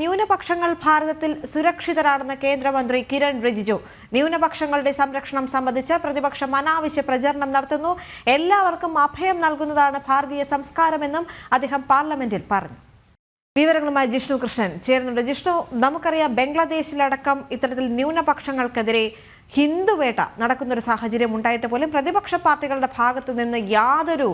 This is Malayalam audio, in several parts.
ന്യൂനപക്ഷങ്ങൾ ഭാരതത്തിൽ സുരക്ഷിതരാണെന്ന് കേന്ദ്രമന്ത്രി കിരൺ റിജിജു. ന്യൂനപക്ഷങ്ങളുടെ സംരക്ഷണം സംബന്ധിച്ച് പ്രതിപക്ഷം അനാവശ്യ പ്രചരണം നടത്തുന്നു. എല്ലാവർക്കും അഭയം നൽകുന്നതാണ് ഭാരതീയ സംസ്കാരമെന്നും അദ്ദേഹം പാർലമെന്റിൽ പറഞ്ഞു. വിവരങ്ങളുമായി ജിഷ്ണു കൃഷ്ണൻ ചേരുന്നുണ്ട്. ജിഷ്ണു നമുക്കറിയാം ബംഗ്ലാദേശിലടക്കം ഇത്തരത്തിൽ ന്യൂനപക്ഷങ്ങൾക്കെതിരെ ഹിന്ദുവേട്ട നടക്കുന്നൊരു സാഹചര്യം ഉണ്ടായിട്ട് പോലും പ്രതിപക്ഷ പാർട്ടികളുടെ ഭാഗത്തു നിന്ന് യാതൊരു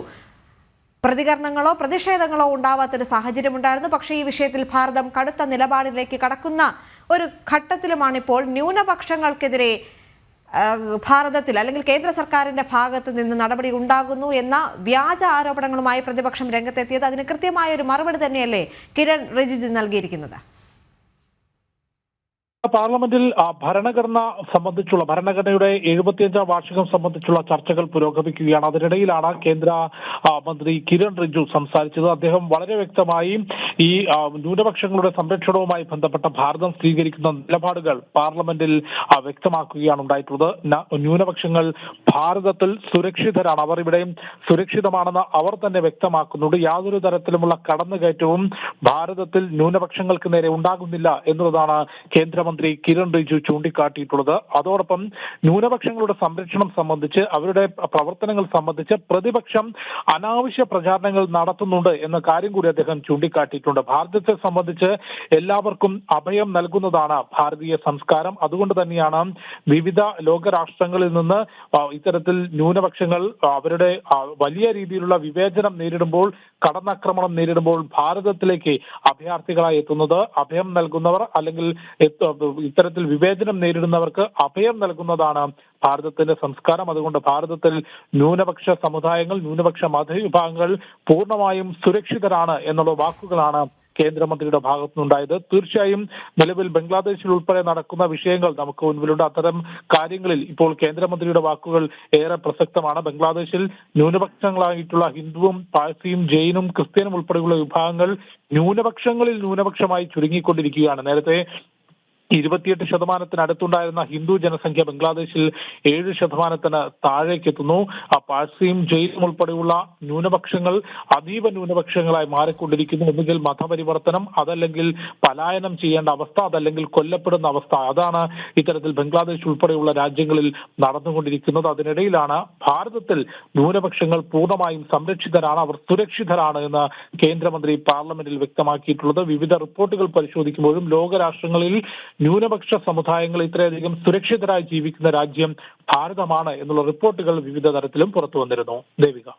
പ്രതികരണങ്ങളോ പ്രതിഷേധങ്ങളോ ഉണ്ടാവാത്തൊരു സാഹചര്യം ഉണ്ടായിരുന്നു പക്ഷേ ഈ വിഷയത്തിൽ ഭാരതം കടുത്ത നിലപാടിലേക്ക് കടക്കുന്ന ഒരു ഘട്ടത്തിലുമാണിപ്പോൾ ന്യൂനപക്ഷങ്ങൾക്കെതിരെ ഭാരതത്തിൽ അല്ലെങ്കിൽ കേന്ദ്ര സർക്കാരിന്റെ ഭാഗത്ത് നിന്ന് നടപടി ഉണ്ടാകുന്നു എന്ന വ്യാജ ആരോപണങ്ങളുമായി പ്രതിപക്ഷം രംഗത്തെത്തിയത് അതിന് കൃത്യമായ ഒരു മറുപടി തന്നെയല്ലേ കിരൺ റിജിജു നൽകിയിരിക്കുന്നത്? പാർലമെന്റിൽ ഭരണഘടന സംബന്ധിച്ചുള്ള ഭരണഘടനയുടെ എഴുപത്തിയഞ്ചാം വാർഷികം സംബന്ധിച്ചുള്ള ചർച്ചകൾ പുരോഗമിക്കുകയാണ്. അതിനിടയിലാണ് കേന്ദ്ര മന്ത്രി കിരൺ റിജു സംസാരിച്ചത്. അദ്ദേഹം വളരെ വ്യക്തമായി ഈ ന്യൂനപക്ഷങ്ങളുടെ സംരക്ഷണവുമായി ബന്ധപ്പെട്ട ഭാരതം സ്വീകരിക്കുന്ന നിലപാടുകൾ പാർലമെന്റിൽ വ്യക്തമാക്കുകയാണ് ഉണ്ടായിട്ടുള്ളത്. ന്യൂനപക്ഷങ്ങൾ ഭാരതത്തിൽ സുരക്ഷിതരാണ്. അവർ ഇവിടെ സുരക്ഷിതമാണെന്ന് അവർ തന്നെ വ്യക്തമാക്കുന്നുണ്ട്. യാതൊരു തരത്തിലുമുള്ള കടന്നുകയറ്റവും ഭാരതത്തിൽ ന്യൂനപക്ഷങ്ങൾക്ക് നേരെ ഉണ്ടാകുന്നില്ല എന്നുള്ളതാണ് കേന്ദ്രമന്ത്രി കിരൺ റിജു ചൂണ്ടിക്കാട്ടിയിട്ടുള്ളത്. അതോടൊപ്പം ന്യൂനപക്ഷങ്ങളുടെ സംരക്ഷണം സംബന്ധിച്ച് അവരുടെ പ്രവർത്തനങ്ങൾ സംബന്ധിച്ച് പ്രതിപക്ഷം അനാവശ്യ പ്രചാരണങ്ങൾ നടത്തുന്നുണ്ട് എന്ന കാര്യം കൂടി അദ്ദേഹം ചൂണ്ടിക്കാട്ടിയിട്ടുണ്ട്. ഭാരതത്തെ സംബന്ധിച്ച് എല്ലാവർക്കും അഭയം നൽകുന്നതാണ് ഭാരതീയ സംസ്കാരം. അതുകൊണ്ട് തന്നെയാണ് വിവിധ ലോകരാഷ്ട്രങ്ങളിൽ നിന്ന് ഇത്തരത്തിൽ ന്യൂനപക്ഷങ്ങൾ അവരുടെ വലിയ രീതിയിലുള്ള വിവേചനം നേരിടുമ്പോൾ കടന്നാക്രമണം നേരിടുമ്പോൾ ഭാരതത്തിലേക്ക് അഭയാർത്ഥികളായി എത്തുന്നത് അഭയം നൽകുന്നവർ അല്ലെങ്കിൽ ഇത്തരത്തിൽ വിവേചനം നേരിടുന്നവർക്ക് അഭയം നൽകുന്നതാണ് ഭാരതത്തിന്റെ സംസ്കാരം. അതുകൊണ്ട് ഭാരതത്തിൽ ന്യൂനപക്ഷ സമുദായങ്ങൾ ന്യൂനപക്ഷ മതവിഭാഗങ്ങൾ പൂർണമായും സുരക്ഷിതരാണ് എന്നുള്ള വാക്കുകളാണ് കേന്ദ്രമന്ത്രിയുടെ ഭാഗത്തുനിന്നുണ്ടായത്. തീർച്ചയായും നിലവിൽ ബംഗ്ലാദേശിൽ ഉൾപ്പെടെ നടക്കുന്ന വിഷയങ്ങൾ നമുക്ക് മുൻപിലുണ്ട്. അത്തരം കാര്യങ്ങളിൽ ഇപ്പോൾ കേന്ദ്രമന്ത്രിയുടെ വാക്കുകൾ ഏറെ പ്രസക്തമാണ്. ബംഗ്ലാദേശിൽ ന്യൂനപക്ഷങ്ങളായിട്ടുള്ള ഹിന്ദുവും പാഴ്സിയും ജെയിനും ക്രിസ്ത്യനും ഉൾപ്പെടെയുള്ള വിഭാഗങ്ങൾ ന്യൂനപക്ഷങ്ങളിൽ ന്യൂനപക്ഷമായി ചുരുങ്ങിക്കൊണ്ടിരിക്കുകയാണ്. നേരത്തെ ഇരുപത്തിയെട്ട് ശതമാനത്തിന് അടുത്തുണ്ടായിരുന്ന ഹിന്ദു ജനസംഖ്യ ബംഗ്ലാദേശിൽ ഏഴ് ശതമാനത്തിന് താഴേക്ക് എത്തുന്നു പാഴ്സിയും ജയിലും ഉൾപ്പെടെയുള്ള ന്യൂനപക്ഷങ്ങൾ അതീവ ന്യൂനപക്ഷങ്ങളായി മാറിക്കൊണ്ടിരിക്കുന്നു. ഒന്നുകിൽ മതപരിവർത്തനം അതല്ലെങ്കിൽ പലായനം ചെയ്യേണ്ട അവസ്ഥ അതല്ലെങ്കിൽ കൊല്ലപ്പെടുന്ന അവസ്ഥ. അതാണ് ഇത്തരത്തിൽ ബംഗ്ലാദേശ് ഉൾപ്പെടെയുള്ള രാജ്യങ്ങളിൽ നടന്നുകൊണ്ടിരിക്കുന്നത്. അതിനിടയിലാണ് ഭാരതത്തിൽ ന്യൂനപക്ഷങ്ങൾ പൂർണമായും സംരക്ഷിതരാണ് അവർ സുരക്ഷിതരാണ് എന്ന് കേന്ദ്രമന്ത്രി പാർലമെന്റിൽ വ്യക്തമാക്കിയിട്ടുള്ളത്. വിവിധ റിപ്പോർട്ടുകൾ പരിശോധിക്കുമ്പോഴും ലോകരാഷ്ട്രങ്ങളിൽ ന്യൂനപക്ഷ സമുദായങ്ങൾ ഇത്രയധികം സുരക്ഷിതരായി ജീവിക്കുന്ന രാജ്യം ഭാരതമാണ് എന്നുള്ള റിപ്പോർട്ടുകൾ വിവിധ തരത്തിലും പുറത്തു വന്നിരുന്നു. ദേവിക.